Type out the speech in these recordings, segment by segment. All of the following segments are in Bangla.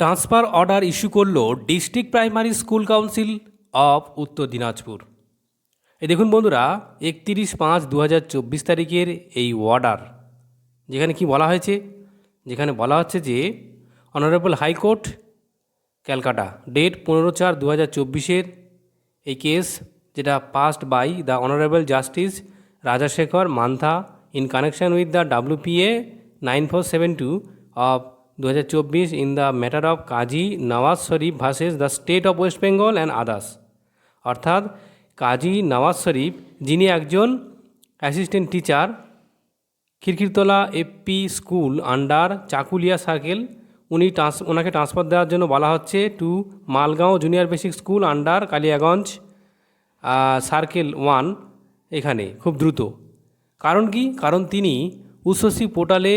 ট্রান্সফার অর্ডার ইস্যু করল district primary school council of Uttar Dinajpur. এই দেখুন বন্ধুরা, একতিরিশ পাঁচ দু তারিখের এই অর্ডার, যেখানে কি বলা হয়েছে? যেখানে বলা হচ্ছে যে, অনারেবল হাইকোর্ট, ক্যালকাটা। ডেট পনেরো চার দু হাজার চব্বিশের এই কেস, যেটা passed by the honourable justice Rajasekhar Mantha in connection with the WPA nine four seven two of দু হাজার চব্বিশ in the matter of Kazi Nawaz Sharif versus the state of West Bengal and others অর্থাৎ কাজী নওয়াজ শরীফ, যিনি একজন assistant teacher Khirkhirtala AP school under Chakulia circle উনি ট্রান্স ওনাকে ট্রান্সফার দেওয়ার জন্য বলা হচ্ছে to Malgaon junior basic school under Kaliaganj circle one এখানে, খুব দ্রুত। কারণ কি? কারণ তিনি উচ্চশ্রী পোর্টালে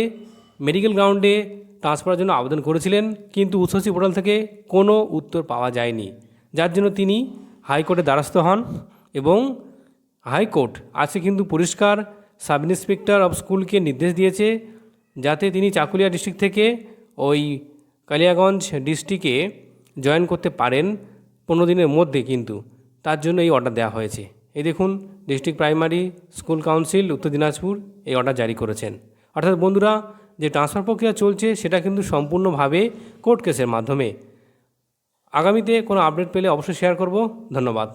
মেডিকেল গ্রাউন্ডে ট্রান্সফারের জন্য আবেদন করেছিলেন, কিন্তু উচ্চশ্রী পোর্টাল থেকে কোনো উত্তর পাওয়া যায়নি, যার জন্য তিনি হাইকোর্টে দ্বারস্থ হন এবং হাইকোর্ট আজকে কিন্তু পরিষ্কার সাব ইন্সপেক্টর অফ স্কুলকে নির্দেশ দিয়েছে যাতে তিনি চাকুলিয়া ডিস্ট্রিক্ট থেকে ওই কালিয়াগঞ্জ ডিস্ট্রিক্টে জয়েন করতে পারেন পনেরো দিনের মধ্যে কিন্তু, তার জন্য এই অর্ডার দেওয়া হয়েছে। এই দেখুন, ডিস্ট্রিক্ট প্রাইমারি স্কুল কাউন্সিল, উত্তর দিনাজপুর এই অর্ডার জারি করেছেন। অর্থাৎ বন্ধুরা যে ট্রান্সফার প্রক্রিয়া চলছে, সেটা কিন্তু সম্পূর্ণভাবে কোর্ট কেসের মাধ্যমে। আগামীতে কোনো আপডেট পেলে অবশ্যই শেয়ার করব। ধন্যবাদ।